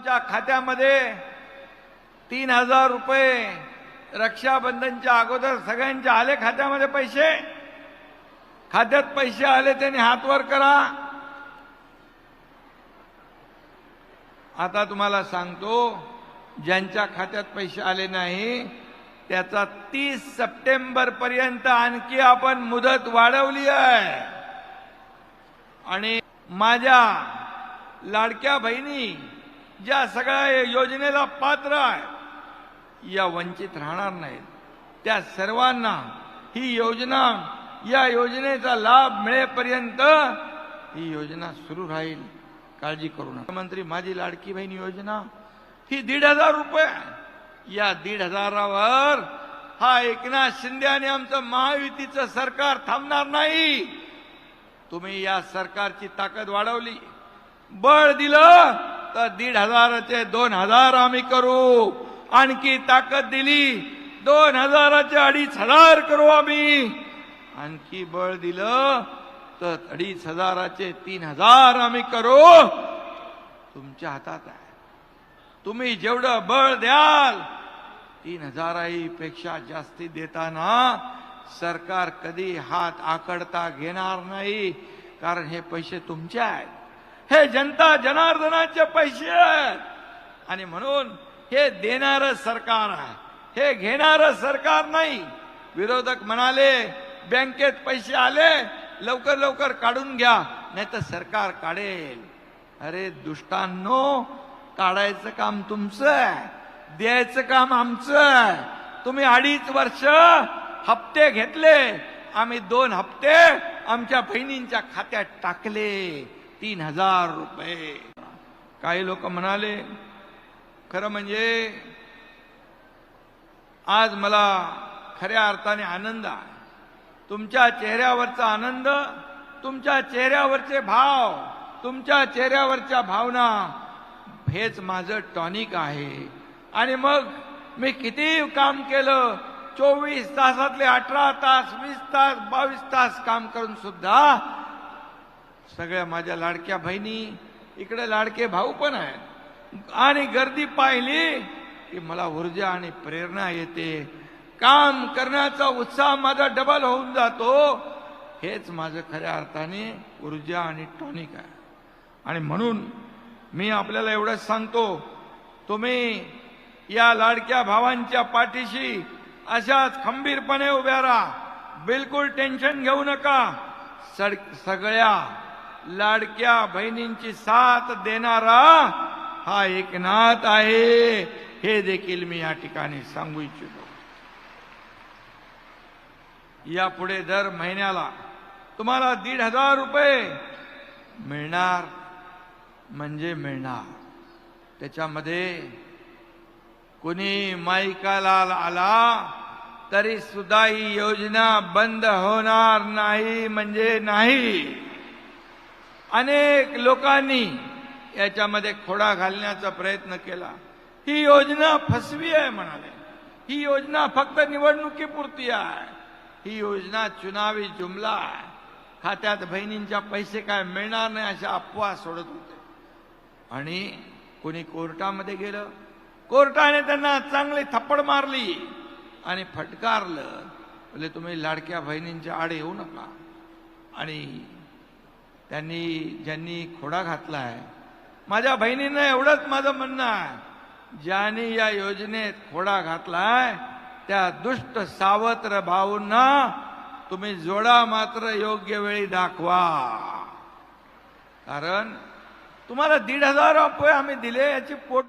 तुमच्या खात्यामध्ये तीन हजार रुपये रक्षाबंधनच्या अगोदर सगळ्यांच्या आले खात्यामध्ये पैसे. खात्यात पैसे आले त्यांनी हातवर करा. आता तुम्हाला सांगतो ज्यांच्या खात्यात पैसे आले नाही त्याचा तीस सप्टेंबर पर्यंत आणखी आपण मुदत वाढवली आहे. आणि माझ्या लाडक्या बहिणी ज्या सगळ्या योजनेला पात्र आहे या वंचित राहणार नाहीत. त्या सर्वांना ही योजना या योजनेचा लाभ मिळेपर्यंत ही योजना सुरू राहील. काळजी करू नका. मंत्री माझी लाडकी बहीण योजना ही दीड हजार रुपये आहे. या दीड हजारावर हा एकनाथ शिंदे आणि आमचं महायुतीचं सरकार थांबणार नाही. तुम्ही या सरकारची ताकद वाढवली. बळ दिलं तर दीड हजाराचे दोन हजार आम्ही करू. आणखी ताकद दिली. दोन हजाराचे अडीच हजार करू आम्ही. आणखी बळ दिलं तर अडीच हजाराचे तीन हजार आम्ही करू. तुमच्या हातात आहे. तुम्ही जेवढं बळ द्याल तीन हजारापेक्षा जास्ती देताना सरकार कधी हात आकडता घेणार नाही कारण हे पैसे तुमचे आहेत. हे जनता जनार्दनाचे पैसे आहेत. आणि म्हणून हे देणार सरकार आहे. हे घेणार सरकार नाही. विरोधक म्हणाले बँकेत पैसे आले लवकर लवकर काढून घ्या नाही तर सरकार काढेल. अरे दुष्टांनो काढायचं काम तुमचं आहे. द्यायचं काम आमचं आहे. तुम्ही अडीच वर्ष हप्ते घेतले. आम्ही दोन हप्ते आमच्या बहिणींच्या खात्यात टाकले. तीन हजार रुपये. काही लोक म्हणाले खरं म्हणजे आज मला खऱ्या अर्थाने आनंद आहे. तुमच्या चेहऱ्यावरचा आनंद तुमच्या चेहऱ्यावरचे भाव तुमच्या चेहऱ्यावरच्या भावना हेच माझं टॉनिक आहे. आणि मग मी किती काम केलं? चोवीस तासातले अठरा तास वीस तास बावीस तास काम करून सुद्धा सगळ्या माझ्या लाडक्या बहिणी इकडे लाडके भाऊ पण आहेत. आणि गर्दी पाहिली की मला ऊर्जा आणि प्रेरणा येते. काम करण्याचा उत्साह माझा डबल होऊन जातो. हेच माझं खऱ्या अर्थाने ऊर्जा आणि टॉनिक आहे. आणि म्हणून मी आपल्याला एवढंच सांगतो तुम्ही या लाडक्या भावांच्या पाठीशी अशाच खंबीरपणे उभ्या राहा. बिलकुल टेन्शन घेऊ नका. सड सगळ्या लाडक्या बहिणींची साथ देणारा हा एकनाथ आहे. हे देखील मी या ठिकाणी सांगू इच्छितो. यापुढे दर महिन्याला तुम्हाला दीड हजार रुपये मिळणार म्हणजे मिळणार. त्याच्यामध्ये कुणी माईकाला आला तरी सुद्धा ही योजना बंद होणार नाही म्हणजे नाही. अनेक लोकांनी याच्यामध्ये खोडा घालण्याचा प्रयत्न केला. ही योजना फसवी आहे म्हणाले. ही योजना फक्त निवडणुकीपुरती आहे. ही योजना चुनावी जुमला आहे. खात्यात बहिणींच्या पैसे काय मिळणार नाही अशा अफवा सोडत होते. आणि कोणी कोर्टामध्ये गेलं? कोर्टाने त्यांना चांगली थप्पड मारली आणि फटकारलं. म्हणजे तुम्ही लाडक्या बहिणींच्या आड येऊ नका. आणि त्यांनी ज्यांनी खोडा घातलाय माझ्या बहिणींना एवढंच माझं म्हणणं आहे. ज्यांनी या योजनेत खोडा घातलाय त्या दुष्ट सावत्र भाऊंना तुम्ही जोडा मात्र योग्य वेळी दाखवा. कारण तुम्हाला दीड हजार रुपये आम्ही दिले याची पोट